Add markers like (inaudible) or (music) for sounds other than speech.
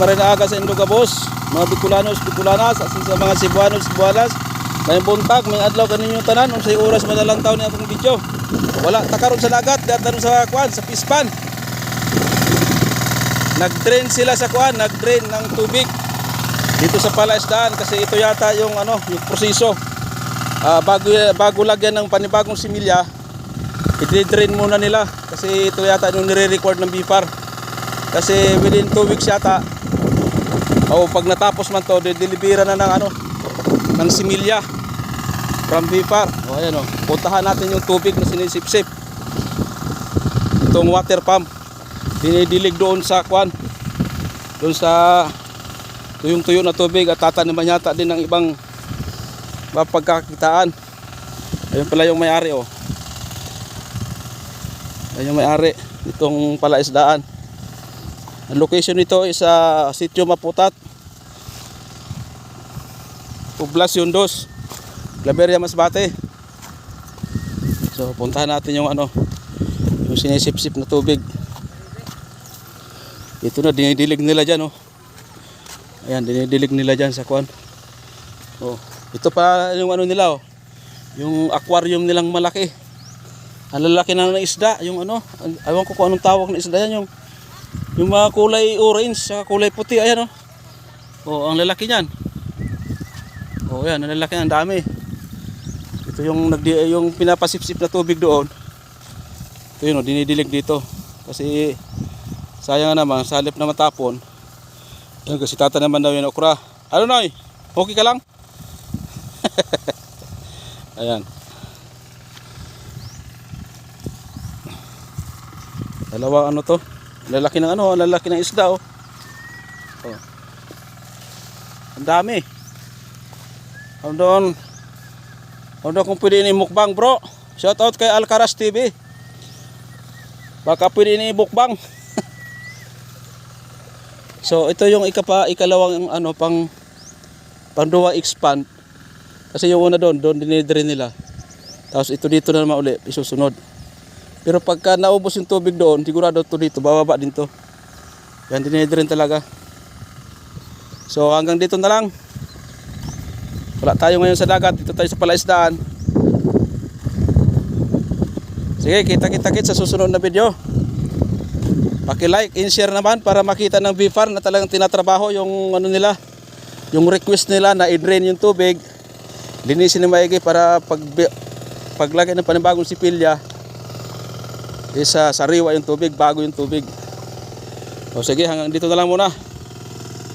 marina aga sa Indogabos, mga Bicolanos, Bicolanas, asin sa mga Cebuanos, Cebuanas. May buntag, may adlaw kaninyo tanan, unsay oras madalang taon ni akong video. Wala takaron sa dagat, dapat sa kwan, sa pispan. Nag-drain sila sa kwan, nag-drain ng tubig dito sa palaisdaan kasi ito yata yung ano, yung proseso. Ah, bago bago lagyan ng panibagong similya, i-drain muna nila kasi ito yata yung nire-record ng BIFAR. Kasi within 2 weeks yata o pag natapos man to, didelibera na ng ano ng similya from BIFAR. O ayan o, puntahan natin yung tubig na sinisipsip. Itong water pump. Dinidilig doon sa kwan. Doon sa tuyong-tuyo na tubig at tataniman yata din ng ibang mapagkakitaan. Ayun pala yung may-ari oh. Ayun yung may-ari itong palaisdaan. Ang location nito is sa Sitio Maputat. Poblasyon 2. Claveria Masbate. So puntahan natin yung ano yung sinisip-sip na tubig. Ito na dinidilig nila diyan oh. Ayan, dinidilig nila diyan sa kuan. Oh, ito pa yung ano nila oh. Yung aquarium nilang malaki. Ang lalaki na ng isda, yung ano, ewan ko kung anong tawag ng isda yan, yung yung mga kulay orange sa kulay puti, ayan oh. Oh, ang lalaki niyan. Oh, ayan, ang lalaki, ang dami. Ito yung nagdi yung pinapasipsip na tubig doon. Ito yun, oh, dinidilig dito. Kasi sayang naman, sa halip na matapon. Yan, kasi tata naman daw yung okra. Ano Noy? Okay ka lang? (laughs) Ayan. Dalawang ano to? Lalaki ng ano, lalaki ng isda oh. oh. Ang dami. Ano doon? Ano doon kung pwede mukbang bro? Shout out kay Alcaraz TV. Baka pwede ni mukbang. (laughs) so ito yung ikapa, ikalawang ano pang panduwa expand. Kasi yung una doon, doon dinidre nila. Tapos ito dito na naman uli, isusunod. Pero pagka naubos yung tubig doon, sigurado to dito, bababa din to. Yan, dinidre talaga. So hanggang dito na lang. Wala tayo ngayon sa dagat, dito tayo sa palaisdaan. Sige, kita-kita-kit sa susunod na video. Paki-like and share naman para makita ng BFAR na talagang tinatrabaho yung ano nila, yung request nila na i-drain yung tubig. Linisin ng maigi para pag paglagay ng panibagong sipilya is uh, sariwa yung tubig, bago yung tubig. O sige, hanggang dito na lang muna.